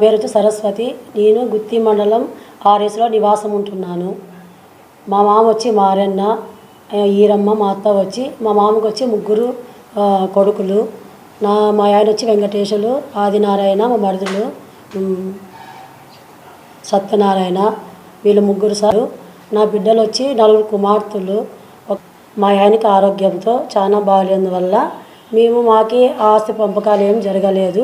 పేరు సరస్వతి నేను గుత్తి మండలం ఆర్ఎస్లో నివాసం ఉంటున్నాను మా మామ వచ్చి మారన్న ఈరమ్మ మా అత్త వచ్చి మా మామకు వచ్చి ముగ్గురు కొడుకులు. నా మా ఆయన వచ్చి వెంకటేశులు ఆదినారాయణ మా మరుదులు సత్యనారాయణ వీళ్ళు ముగ్గురు సారు. నా బిడ్డలు వచ్చి నలుగురు కుమార్తెలు. మా ఆయనకి ఆరోగ్యంతో చాలా బాగాలేందువల్ల మేము మాకి ఆస్తి పంపకాలు ఏం జరగలేదు.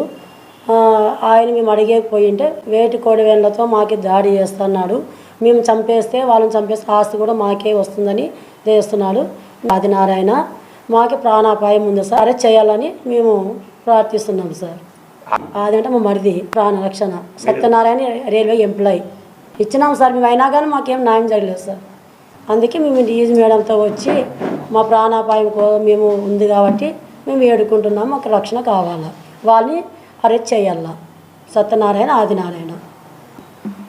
ఆయన మేము అడిగేకపోయింటే వేటి కోడివేళ్ళతో మాకి దాడి చేస్తున్నాడు. మేము చంపేస్తే వాళ్ళని చంపేస్తే ఆస్తి కూడా మాకే వస్తుందని చేస్తున్నాడు ఆదినారాయణ మాకి ప్రాణాపాయం ఉంది సార్. అరెస్ట్ చేయాలని మేము ప్రార్థిస్తున్నాం సార్. అదంటే మా మరిది ప్రాణ రక్షణ. Satyanarayana railway employ. ఇచ్చినాం సార్. మేము అయినా కానీ మాకేం న్యాయం జరగలేదు సార్. అందుకే మేము డీజీ మేడంతో వచ్చి మా ప్రాణాపాయం మేము ఉంది కాబట్టి మేము ఏడుకుంటున్నాం. మాకు రక్షణ కావాలి. వాళ్ళని అరెస్ట్ చేయాల సత్యనారాయణ ఆదినారాయణ.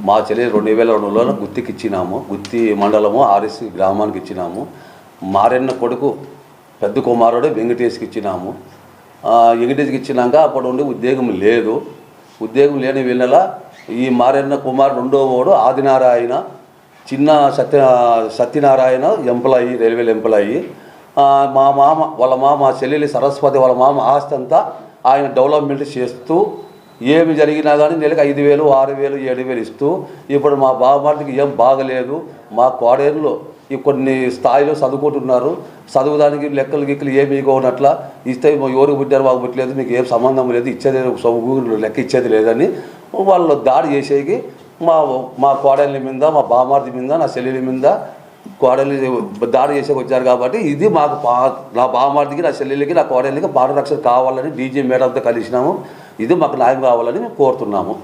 మా చెల్లి రెండు వేల రెండులో గుత్తికి ఇచ్చినాము గుత్తి మండలము ఆర్ఎస్ గ్రామానికి ఇచ్చినాము. మారెన్న కొడుకు పెద్ద కుమారుడు వెంకటేష్కి ఇచ్చినాము వెంకటేష్కి ఇచ్చినాక అప్పటి నుండి ఉద్యోగం లేదు. ఉద్యోగం లేని వీళ్ళ ఈ మారెన్న కుమార్ రెండో వాడు ఆదినారాయణ చిన్న సత్య సత్యనారాయణ ఎంప్లాయీ రైల్వేలు ఎంప్లాయీ. మా మామ వాళ్ళ మామ చెల్లెలి సరస్వతి వాళ్ళ మామ ఆస్తి అంతా ఆయన డెవలప్మెంట్ చేస్తూ ఏమి జరిగినా కానీ నెలకు ఐదు వేలు ఆరు వేలు ఏడు వేలు ఇస్తూ ఇప్పుడు మా బాబాటికి ఏం బాగలేదు. మా కోడేరులో ఈ కొన్ని స్థాయిలో చదువుకుంటున్నారు. చదువుదానికి లెక్కలు గిక్కలు ఏమి ఇవ్వనట్ల ఇస్తే మా ఎవరికి పుట్టారు మాకు పుట్టలేదు మీకు ఏం సంబంధం లేదు ఇచ్చేది చదువు లెక్క ఇచ్చేది లేదని వాళ్ళు దాడి చేసేకి మా మా కోడేళ్ళ మీద మా బామార్ది మీద నా చెల్లెల మీద కోడలి దాడి చేసేకి వచ్చారు కాబట్టి ఇది మాకు పా నా బామార్దికి నా చెల్లెలికి నా కోడలికి పాఠరక్షణ కావాలని డీజే మేడంతో కలిసినాము. ఇది మాకు న్యాయం కావాలని మేము కోరుతున్నాము.